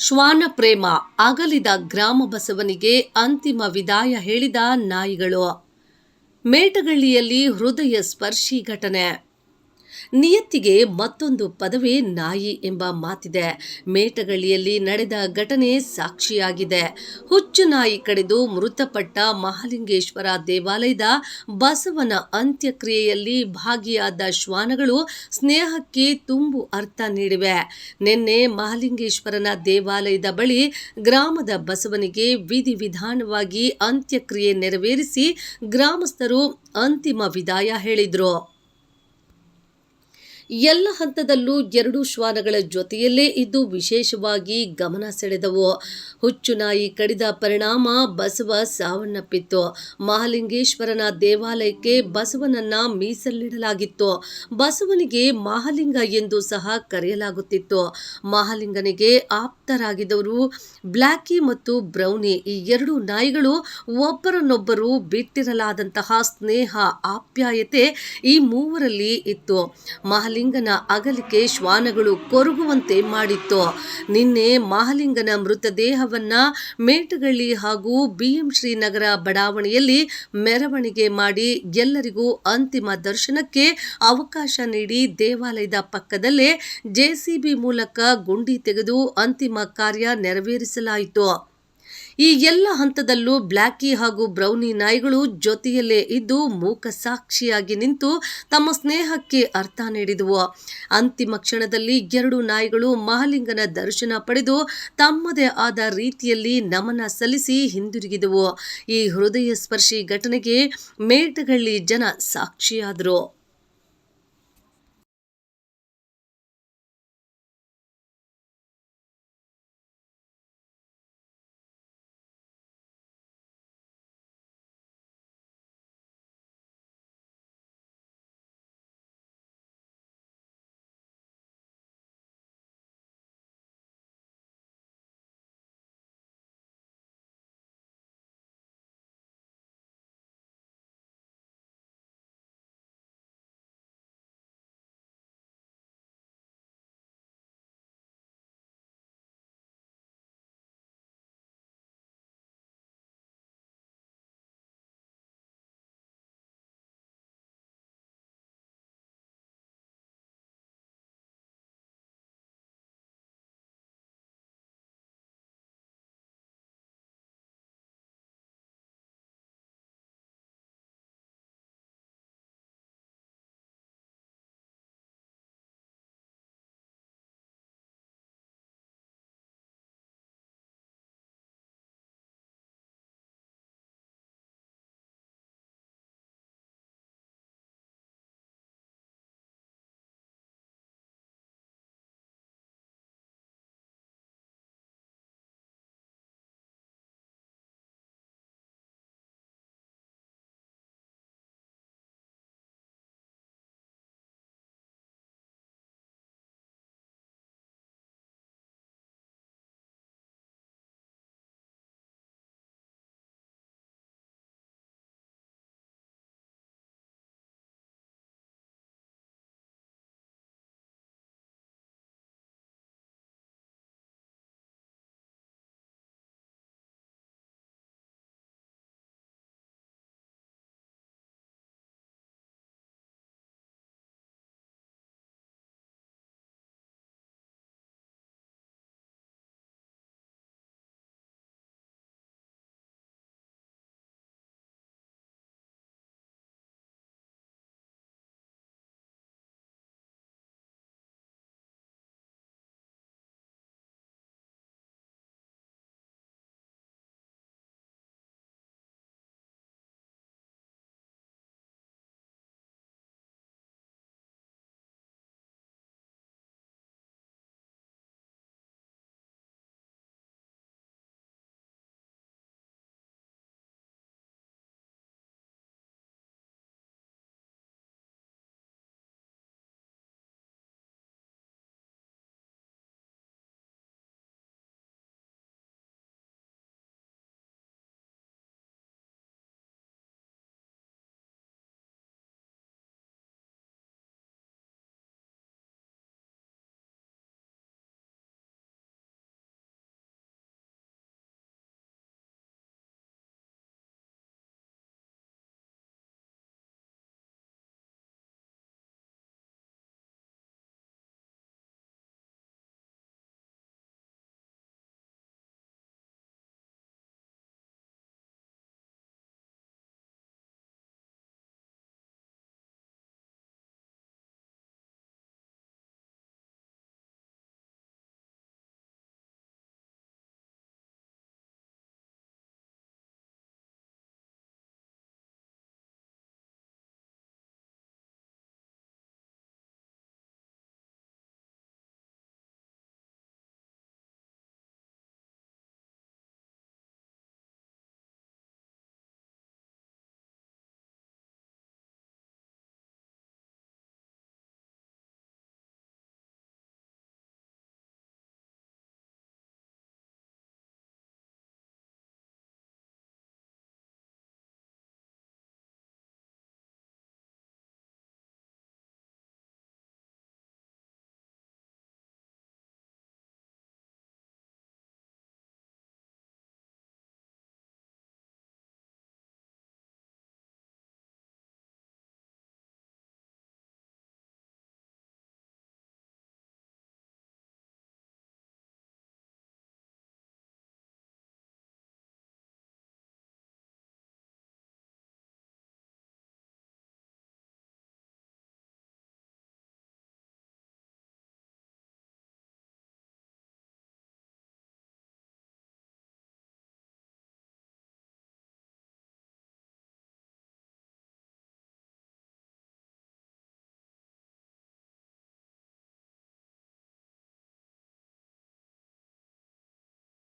ಶ್ವಾನ ಪ್ರೇಮ ಅಗಲಿದ ಗ್ರಾಮ ಬಸವನಿಗೆ ಅಂತಿಮ ವಿದಾಯ ಹೇಳಿದ ನಾಯಿಗಳು. ಮೇಟಗಳ್ಳಿಯಲ್ಲಿ ಹೃದಯ ಸ್ಪರ್ಶಿ ಘಟನೆ. ನಿಯತ್ತಿಗೆ ಮತ್ತೊಂದು ಪದವೇ ನಾಯಿ ಎಂಬ ಮಾತಿದೆ. ಮೇಟಗಳ್ಳಿಯಲ್ಲಿ ನಡೆದ ಘಟನೆ ಸಾಕ್ಷಿಯಾಗಿದೆ. ಹುಚ್ಚು ನಾಯಿ ಕಡಿದು ಮೃತಪಟ್ಟ ಮಹಾಲಿಂಗೇಶ್ವರ ದೇವಾಲಯದ ಬಸವನ ಅಂತ್ಯಕ್ರಿಯೆಯಲ್ಲಿ ಭಾಗಿಯಾದ ಶ್ವಾನಗಳು ಸ್ನೇಹಕ್ಕೆ ತುಂಬು ಅರ್ಥ ನೀಡಿವೆ. ನಿನ್ನೆ ಮಹಾಲಿಂಗೇಶ್ವರನ ದೇವಾಲಯದ ಬಳಿ ಗ್ರಾಮದ ಬಸವನಿಗೆ ವಿಧಿವಿಧಾನವಾಗಿ ಅಂತ್ಯಕ್ರಿಯೆ ನೆರವೇರಿಸಿ ಗ್ರಾಮಸ್ಥರು ಅಂತಿಮ ವಿದಾಯ ಹೇಳಿದ್ರು. ಎಲ್ಲ ಹಂತದಲ್ಲೂ ಎರಡು ಶ್ವಾನಗಳ ಜೊತೆಯಲ್ಲೇ ಇದ್ದು ವಿಶೇಷವಾಗಿ ಗಮನ ಸೆಳೆದವು. ಹುಚ್ಚು ನಾಯಿ ಕಡಿದ ಪರಿಣಾಮ ಬಸವ ಸಾವನ್ನಪ್ಪಿತ್ತು. ಮಹಾಲಿಂಗೇಶ್ವರನ ದೇವಾಲಯಕ್ಕೆ ಬಸವನನ್ನ ಮೀಸಲಿಡಲಾಗಿತ್ತು. ಬಸವನಿಗೆ ಮಹಾಲಿಂಗ ಎಂದು ಸಹ ಕರೆಯಲಾಗುತ್ತಿತ್ತು. ಮಹಾಲಿಂಗನಿಗೆ ಆಪ್ತರಾಗಿದ್ದವರು ಬ್ಲ್ಯಾಕಿ ಮತ್ತು ಬ್ರೌನಿ. ಈ ಎರಡು ನಾಯಿಗಳು ಒಬ್ಬರನ್ನೊಬ್ಬರು ಬಿಟ್ಟಿರಲಾದಂತಹ ಸ್ನೇಹ, ಆಪ್ಯಾಯತೆ ಈ ಮೂವರಲ್ಲಿ ಇತ್ತು. ಮಹಾಲಿಂಗ ಮಹಾಲಿಂಗನ ಅಗಲಿಕೆ ಶ್ವಾನಗಳು ಕೊರಗುವಂತೆ ಮಾಡಿತ್ತು. ನಿನ್ನೆ ಮಹಾಲಿಂಗನ ಮೃತದೇಹವನ್ನ ಮೇಟಗಳ್ಳಿ ಹಾಗೂ ಬಿಎಂ ಶ್ರೀನಗರ ಬಡಾವಣೆಯಲ್ಲಿ ಮೆರವಣಿಗೆ ಮಾಡಿ ಎಲ್ಲರಿಗೂ ಅಂತಿಮ ದರ್ಶನಕ್ಕೆ ಅವಕಾಶ ನೀಡಿ ದೇವಾಲಯದ ಪಕ್ಕದಲ್ಲೇ ಜೆಸಿಬಿ ಮೂಲಕ ಗುಂಡಿ ತೆಗೆದು ಅಂತಿಮ ಕಾರ್ಯ ನೆರವೇರಿಸಲಾಯಿತು. ಈ ಎಲ್ಲ ಹಂತದಲ್ಲೂ ಬ್ಲ್ಯಾಕಿ ಹಾಗೂ ಬ್ರೌನಿ ನಾಯಿಗಳು ಜೊತೆಯಲ್ಲೇ ಇದ್ದು ಮೂಕ ಸಾಕ್ಷಿಯಾಗಿ ನಿಂತು ತಮ್ಮ ಸ್ನೇಹಕ್ಕೆ ಅರ್ಥ ನೀಡಿದವು. ಅಂತಿಮ ಕ್ಷಣದಲ್ಲಿ ಎರಡು ನಾಯಿಗಳು ಮಹಾಲಿಂಗನ ದರ್ಶನ ಪಡೆದು ತಮ್ಮದೇ ಆದ ರೀತಿಯಲ್ಲಿ ನಮನ ಸಲ್ಲಿಸಿ ಹಿಂದಿರುಗಿದವು. ಈ ಹೃದಯ ಸ್ಪರ್ಶಿ ಘಟನೆಗೆ ಮೇಟಗಳ್ಳಿ ಜನ ಸಾಕ್ಷಿಯಾದರು.